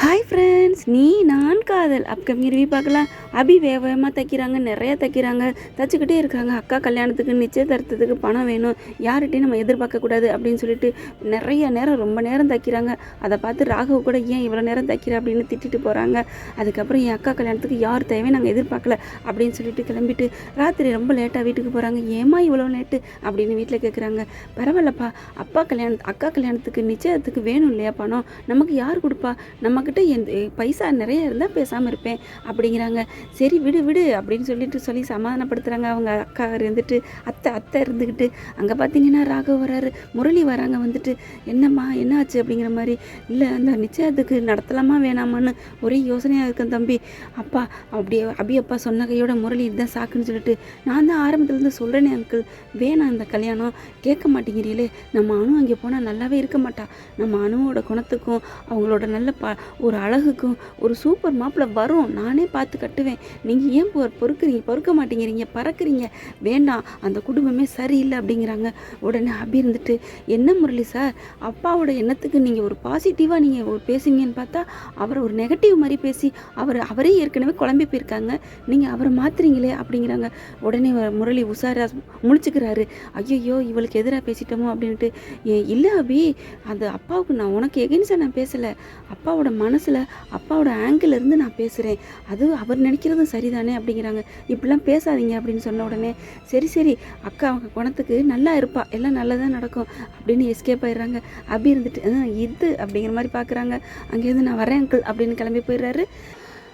Hi friends நீ நான் காதல். அப்கமிங் ரிவ்யூ பார்க்கலாம். அபி வேகமாக தைக்கிறாங்க நிறையா தைக்கிறாங்க. தச்சுக்கிட்டே இருக்காங்க. அக்கா கல்யாணத்துக்கு நிச்சயதார்த்தத்துக்கு பணம் வேணும். யார்கிட்டையும் நம்ம எதிர்பார்க்கக்கூடாது அப்படின்னு சொல்லிட்டு நிறைய நேரம் ரொம்ப நேரம் தைக்கிறாங்க. அதை பார்த்து ராகவ் கூட ஏன் இவ்வளோ நேரம் தைக்கிற? அப்படின்னு திட்டிட்டு போகிறாங்க அதுக்கப்புறம் என் அக்கா கல்யாணத்துக்கு யார் தேவையும் நாங்கள் எதிர்பார்க்கல. அப்படின்னு சொல்லிட்டு கிளம்பிட்டு ராத்திரி ரொம்ப லேட்டாக வீட்டுக்கு போகிறாங்க ஏமா இவ்வளோ லேட்டு அப்படின்னு வீட்டில் கேட்குறாங்க பரவாயில்லப்பா. அப்பா கல்யாணம் அக்கா கல்யாணத்துக்கு நிச்சயத்துக்கு வேணும் இல்லையா பணம்? நமக்கு யார் கொடுப்பா? நம்ம நம்மக்கிட்ட எந்த பைசா நிறைய இருந்தால் பேசாமல் இருப்பேன் அப்படிங்கிறாங்க. சரி விடு விடு அப்படின்னு சொல்லிட்டு சொல்லி சமாதானப்படுத்துகிறாங்க அவங்க அக்கா இருந்துட்டு அத்தை அத்தை இருந்துக்கிட்டு அங்கே பார்த்தீங்கன்னா ராகவ் வராரு முரளி வராங்க வந்துட்டு. என்னம்மா என்னாச்சு அப்படிங்கிற மாதிரி இல்லை அந்த நிச்சயத்துக்கு நடத்தலாமா வேணாமான்னு ஒரே யோசனையாக இருக்கேன் தம்பி. அப்பா அப்படியே அபி அப்பா சொன்ன கையோட முரளி இதுதான் சாக்குன்னு சொல்லிட்டு நான் தான் ஆரம்பத்துலேருந்து சொல்கிறேனே அங்கிள் வேணாம் இந்த கல்யாணம். கேட்க மாட்டேங்கிறீங்களே நம்ம அணு அங்கே போனால் நல்லாவே இருக்க மாட்டா. நம்ம அணுவோட குணத்துக்கும் அவங்களோட நல்ல ப ஒரு அழகுக்கும் ஒரு சூப்பர் மாப்பிள்ளை வரும். நானே பார்த்து கட்டுவேன். நீங்கள் ஏன் பொ பொறுக்குறீங்க? பொறுக்க மாட்டேங்கிறீங்க. பறக்குறீங்க. வேண்டாம். அந்த குடும்பமே சரியில்லை அப்படிங்கிறாங்க. உடனே அபி இருந்துட்டு என்ன முரளி சார் அப்பாவோட எண்ணத்துக்கு நீங்கள் ஒரு பாசிட்டிவாக நீங்கள் ஒரு பேசுங்கன்னு பார்த்தா அவரை ஒரு நெகட்டிவ் மாதிரி பேசி அவர் அவரே ஏற்கனவே குழம்பி போயிருக்காங்க. நீங்கள் அவரை மாத்துறீங்களே அப்படிங்கிறாங்க. உடனே முரளி உஷாரா முழிச்சுக்கிறாரு. ஐயையோ இவளுக்கு எதிராக பேசிட்டோமோ? அப்படின்ட்டு "ஏ- இல்லை அபி. அந்த அப்பாவுக்கு நான் உனக்கு எகென்ஸ்டாக நான் பேசலை. அப்பாவோட மனசில் அப்பாவோட ஆங்கிள் இருந்து நான் பேசுகிறேன் அது அவர் நினைக்கிறதும் சரிதானே அப்படிங்கிறாங்க. இப்படிலாம் பேசாதீங்க அப்படின்னு சொன்ன உடனே சரி சரி அக்கா அவங்க குணத்துக்கு நல்லா இருப்பா. எல்லாம் நல்லதாக நடக்கும். அப்படின்னு எஸ்கேப் ஆயிடுறாங்க. அப்படி இருந்துட்டு "ஆ, இது அப்படிங்கிற மாதிரி பார்க்குறாங்க அங்கேருந்து நான் வரேன் அங்கிள் அப்படின்னு கிளம்பி போயிடுறாரு.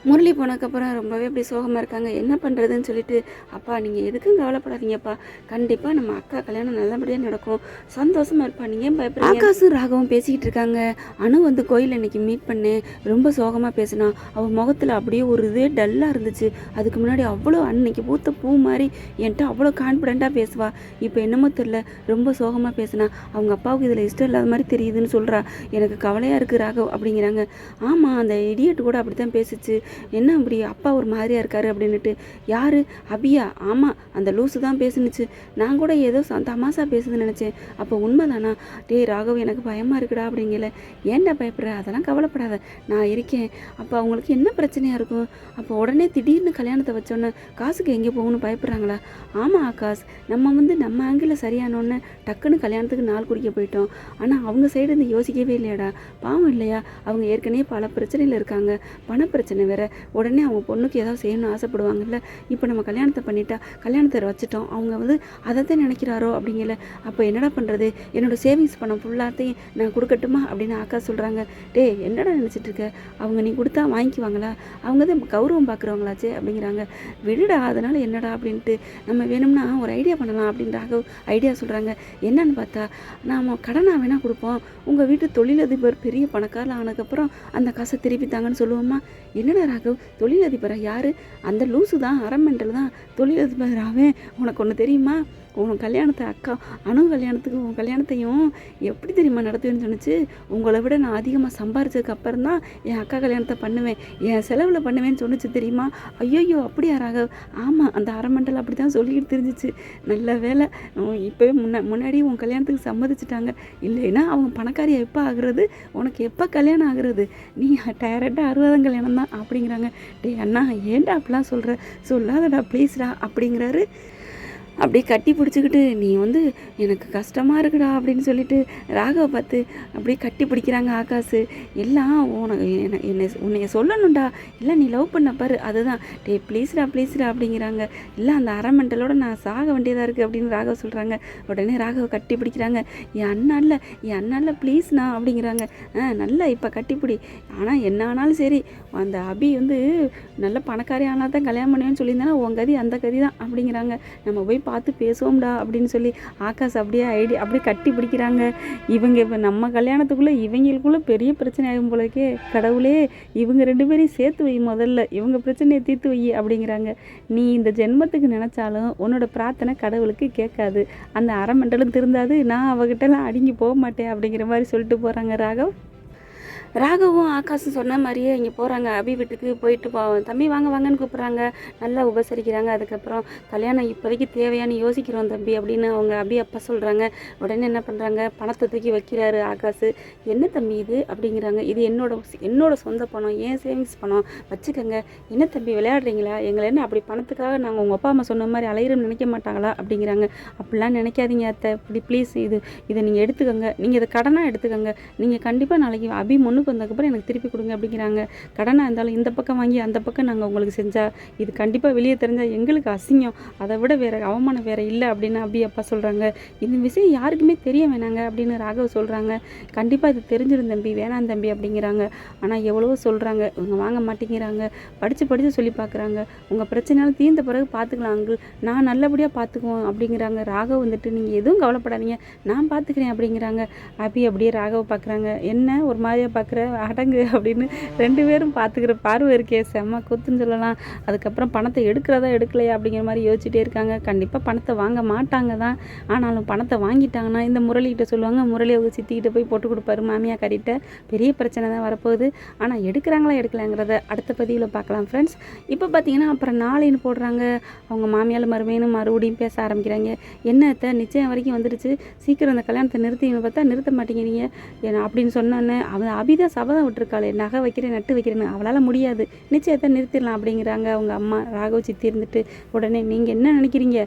முரளி போனதுக்கப்புறம் ரொம்பவே அப்படி சோகமாக இருக்காங்க. என்ன பண்ணுறதுன்னு சொல்லிட்டு அப்பா நீங்கள் எதுக்கும் கவலைப்படாதீங்கப்பா. கண்டிப்பாக நம்ம அக்கா கல்யாணம் நல்லபடியாக நடக்கும். சந்தோஷமாக இருப்பா. நீங்கள் ஏன் பயப்படுறீங்க? ஆகாசும் ராகவும் பேசிக்கிட்டு இருக்காங்க. அனு வந்து கோயில் அன்னைக்கு மீட் பண்ணேன் ரொம்ப சோகமாக பேசினா. அவள் முகத்தில் அப்படியே ஒரு இதே டல்லாக இருந்துச்சு. அதுக்கு முன்னாடி அவ்வளோ அன்னைக்கு பூத்த பூ மாதிரி என்கிட்ட அவ்வளோ கான்ஃபிடெண்ட்டாக பேசுவா. இப்போ என்னமோ தெரில ரொம்ப சோகமாக பேசினா. அவங்க அப்பாவுக்கு இதில் இஷ்டம் இல்லாத மாதிரி தெரியுதுன்னு சொல்கிறா எனக்கு கவலையாக இருக்குது ராகவ் அப்படிங்கிறாங்க. ஆமாம் அந்த இடியட் கூட அப்படி தான் பேசிச்சு. என்ன அப்படி அப்பா ஒரு மாதிரியா இருக்காரு அப்படின்னுட்டு. யார்? அபியா. ஆமாம் அந்த லூசு தான் பேசுனுச்சு. நான் கூட ஏதோ தமாசா பேசுதுன்னு நினச்சேன். அப்போ உண்மைதானா? டேய் ராகவ் எனக்கு பயமாக இருக்குடா அப்படிங்கல. ஏன்டா பயப்படுற? அதெல்லாம் கவலைப்படாத. நான் இருக்கேன். அப்போ அவங்களுக்கு என்ன பிரச்சனையாக இருக்கும்? அப்போ உடனே திடீர்னு கல்யாணத்தை வச்சோன்னே காசுக்கு எங்கே போகணும்னு பயப்படுறாங்களா? ஆமாம் ஆகாஷ். நம்ம வந்து நம்ம ஆங்கிளில் சரியானோன்னு டக்குன்னு கல்யாணத்துக்கு நாள் குடிக்க போயிட்டோம். ஆனால் அவங்க சைடு இருந்து யோசிக்கவே இல்லையாடா? பாவம் இல்லையா? அவங்க ஏற்கனவே பல பிரச்சனையில் இருக்காங்க. பண பிரச்சனை உடனே அவங்க பொண்ணுக்கு ஏதாவது செய்யணும்னு ஆசைப்படுவாங்கல்ல. இப்போ நம்ம கல்யாணத்தை பண்ணிட்டா கல்யாணத்தை வச்சுட்டோம். அவங்க வந்து அதை தான் நினைக்கிறாரோ அப்படிங்கல. அப்போ என்னடா பண்ணுறது என்னோடய சேவிங்ஸ் பணம் ஃபுல்லாத்தையும் நான் கொடுக்கட்டுமா அப்படின்னு அக்கா சொல்கிறாங்க டேய் என்னடா நினச்சிட்டு இருக்க? அவங்க நீ கொடுத்தா வாங்கிக்குவாங்களா? அவங்க தான் கௌரவம் பார்க்குறவங்களாச்சே அப்படிங்கிறாங்க. விடுடா அதனால் என்னடா அப்படின்ட்டு நம்ம வேணும்னா ஒரு ஐடியா பண்ணலாம் அப்படின்றாக ஐடியா சொல்கிறாங்க என்னன்னு பார்த்தா நாம் கடனாக வேணால் கொடுப்போம். உங்கள் வீட்டு தொழிலதிபர் பெரிய பணக்காரில் ஆனதுக்கப்புறம் அந்த காசை திருப்பி தாங்கன்னு சொல்லுவோமா? என்னடா ராகவ் தொழிலதிபரா யார்? அந்த லூசு தான் அரமெண்டல் தான். தொழிலதிபராகவே உனக்கு ஒன்று தெரியுமா? உன் கல்யாணத்தை அக்கா அணு கல்யாணத்துக்கு உன் கல்யாணத்தையும் எப்படி தெரியுமா நடத்துவேன்னு சொன்னுச்சு? உங்களை விட நான் அதிகமாக சம்பாரிச்சதுக்கு அப்புறம் தான் என் அக்கா கல்யாணத்தை பண்ணுவேன். என் செலவில் பண்ணுவேன்னு சொன்னுச்சு தெரியுமா? ஐயோயோ அப்படியா ராகவ்? ஆமாம் அந்த அரமண்டல் அப்படி தான் சொல்லிக்கிட்டு தெரிஞ்சிச்சு. நல்ல வேலை இப்போவே முன்ன முன்னாடி உன் கல்யாணத்துக்கு சம்மதிச்சிட்டாங்க. இல்லைன்னா அவங்க பணக்காரியாக எப்போ ஆகுறது? உனக்கு எப்போ கல்யாணம் ஆகுறது? நீ டேரக்டாக அறுபதாம் கல்யாணம் தான் அப்படி அப்படிங்கிறாங்க. டே அண்ணா ஏன்டா அப்படிலாம் சொல்கிற சொல்லாதடா ப்ளீஸ்டா அப்படிங்கிறாரு. அப்படியே கட்டி பிடிச்சிக்கிட்டு நீ வந்து எனக்கு கஷ்டமாக இருக்குடா அப்படின்னு சொல்லிட்டு ராகவை பார்த்து அப்படியே கட்டி பிடிக்கிறாங்க ஆகாசு. எல்லாம் உனக்கு என்னை என்னை உன்னைய சொல்லணும்டா. இல்லை நீ லவ் பண்ண பாரு. அதுதான். டே ப்ளீஸ்டா ப்ளீஸ்டா அப்படிங்கிறாங்க. இல்லை அந்த அரமெண்டலோட நான் சாக வேண்டியதாக இருக்குது அப்படின்னு ராகவ் சொல்கிறாங்க உடனே ராகவை கட்டி பிடிக்கிறாங்க. என் அண்ணா இல்லை என் அண்ணா இல்லை ப்ளீஸ்ண்ணா அப்படிங்கிறாங்க. ஆ நல்லா இப்போ கட்டிப்பிடி ஆனால் என்ன ஆனாலும் சரி அந்த அபி வந்து நல்ல பணக்காரி ஆனால் தான் கல்யாணம் பண்ணுவேன்னு சொல்லியிருந்தேன்னா உன் கதி அந்த கதி தான் அப்படிங்கிறாங்க. நம்ம போய் பார்த்து பேசுவோம்டா அப்படின்னு சொல்லி ஆகாஷ் அப்படியே ஐடி அப்படியே கட்டி பிடிக்கிறாங்க. இவங்க இப்போ நம்ம கல்யாணத்துக்குள்ளே இவங்களுக்குள்ளே பெரிய பிரச்சனை ஆகும் போலக்கே கடவுளே இவங்க ரெண்டு பேரையும் சேர்த்து வை முதல்ல. இவங்க பிரச்சனையை தீர்த்து வை அப்படிங்கிறாங்க. நீ இந்த ஜென்மத்துக்கு நினச்சாலும் உன்னோட பிரார்த்தனை கடவுளுக்கு கேட்காது. அந்த அரை மண்டலம் திருந்தாது. நான் அவகிட்டலாம் அடுங்கி போக மாட்டேன் அப்படிங்கிற மாதிரி சொல்லிட்டு போகிறாங்க ராகவ். ராகவும் ஆகாஷும் சொன்ன மாதிரியே இங்கே போகிறாங்க அபி வீட்டுக்கு போயிட்டு போ தம்பி வாங்க வாங்கன்னு கூப்பிட்றாங்க. நல்லா உபசரிக்கிறாங்க. அதுக்கப்புறம் கல்யாணம் இப்போதைக்கு தேவையானு யோசிக்கிறோம் தம்பி அப்படின்னு அவங்க அபி அப்பா சொல்கிறாங்க உடனே என்ன பண்ணுறாங்க பணத்தை தூக்கி வைக்கிறாரு ஆகாஷ். என்ன தம்பி இது? அப்படிங்கிறாங்க. இது என்னோட என்னோட சொந்த பணம். ஏன் சேவிங்ஸ் பணம்? வச்சுக்கோங்க. என்ன தம்பி விளையாடுறீங்களா? எங்களை என்ன அப்படி பணத்துக்காக நாங்கள் உங்கள் அப்பா அம்மா சொன்ன மாதிரி அலையிறோம் நினைக்க மாட்டாங்களா? அப்படிங்கிறாங்க. அப்படிலாம் நினைக்காதீங்க அத்தை. இப்படி ப்ளீஸ் இது இதை நீங்கள் எடுத்துக்கோங்க. நீங்கள் இதை கடனாக எடுத்துக்கோங்க. நீங்கள் கண்டிப்பாக நாளைக்கு அபி முன்னுக்கு வந்ததுக்கப்புறம் எனக்கு திருப்பி கொடுங்க அப்படிங்கிறாங்க. கடனாக இருந்தாலும் இந்த பக்கம் வாங்கி அந்த பக்கம் நாங்கள் உங்களுக்கு செஞ்சால் இது கண்டிப்பாக வெளியே தெரிஞ்சால் எங்களுக்கு அசிங்கம். அதை விட வேறு அவமானம் வேறு இல்லை அப்படின்னு அப்படி அப்பா சொல்கிறாங்க இந்த விஷயம் யாருக்குமே தெரிய வேணாங்க அப்படின்னு ராகவ் சொல்கிறாங்க கண்டிப்பாக இது தெரிஞ்சிரும் தம்பி வேணாம் தம்பி அப்படிங்கிறாங்க. ஆனால் எவ்வளவோ சொல்கிறாங்க இவங்க வாங்க மாட்டேங்கிறாங்க. படித்து படித்து சொல்லி பார்க்குறாங்க உங்கள் பிரச்சனையால் தீர்ந்த பிறகு பார்த்துக்கலாம் அங்கிள் நான் நல்லபடியாக பார்த்துக்குவோம் அப்படிங்கிறாங்க. ராகவ் வந்துட்டு நீங்கள் எதுவும் கவலைப்படாதீங்க. நான் பார்த்துக்கிறேன் அப்படிங்கிறாங்க. அபி அப்படியே ராகவ் பார்க்குறாங்க என்ன? ஒரு மாதிரியா பார்க்குற அடங்கு அப்படின்னு ரெண்டு பேரும் பார்த்துக்கிற பார்வை இருக்கே. செம்ம குத்துன்னு சொல்லலாம். அதுக்கப்புறம் பணத்தை எடுக்கிறதா எடுக்கலையா அப்படிங்கிற மாதிரி யோசிச்சுட்டே இருக்காங்க. கண்டிப்பாக பணத்தை வாங்க மாட்டாங்க தான். ஆனாலும் பணத்தை வாங்கிட்டாங்கன்னா இந்த முரளிகிட்ட சொல்லுவாங்க. முரளி அவங்க சித்திக்கிட்ட போய் போட்டு கொடுப்பாரு மாமியா கறிட்ட. பெரிய பிரச்சனை தான் வரப்போகுது. ஆனால் எடுக்கிறாங்களா எடுக்கலாங்கிறத அடுத்த பதிவில் பார்க்கலாம் ஃப்ரெண்ட்ஸ் இப்போ பார்த்தீங்கன்னா அப்புறம் நாளைன்னு போடுறாங்க. அவங்க மாமியால் மறுமையினும் மறுபடியும் பேச ஆரம்பிக்கிறாங்க. என்ன அத்தை? நிச்சயம் வரைக்கும் வந்துடுச்சு சீக்கிரம் அந்த கல்யாணத்தை நிறுத்தின்னு பார்த்தா நிறுத்த மாட்டேங்கிறீங்க. அப்படின்னு சொன்னோன்னே அவன் அபி அபிதான் சபதம் விட்டுருக்காளே நகை வைக்கிறேன் நட்டு வைக்கிறேன்னு. அவளால் முடியாது. நிச்சயத்தை நிறுத்திடலாம் அப்படிங்கிறாங்க அவங்க அம்மா. ராகவ் சித்தி இருந்துட்டு உடனே நீங்கள் என்ன நினைக்கிறீங்க?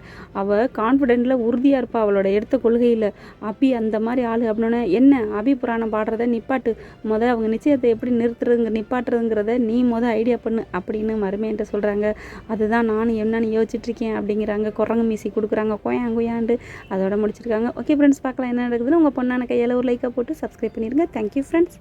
அவள் கான்ஃபிடென்ட்டில் உறுதியாக இருப்பா அவளோட எடுத்த கொள்கையில். அபி அந்த மாதிரி ஆள். அப்படின்னோடனே என்ன? அபி புராணம் பாடுறத நிப்பாட்டு. முத அவங்க நிச்சயத்தை எப்படி நிறுத்துறதுங்க நிப்பாட்டுறதுங்கிறத நீ முத ஐடியா பண்ணு அப்படின்னு மருமையன்ட்ட சொல்கிறாங்க அதுதான் நானும் என்னன்னு யோசிச்சுட்ருக்கேன் அப்படிங்கிறாங்க. குரங்கு மீசி கொடுக்குறாங்க. கோயாங்குயாண்டு அதோட முடிச்சிருக்காங்க. ஓகே ஃப்ரெண்ட்ஸ் பார்க்கலாம் என்ன நடக்குதுன்னு உங்கள் பொண்ணான கையில் ஒரு லைக்காக போட்டு சப்ஸ்கிரைப் பண்ணிடுங்க தேங்க்யூ ஃப்ரெண்ட்ஸ்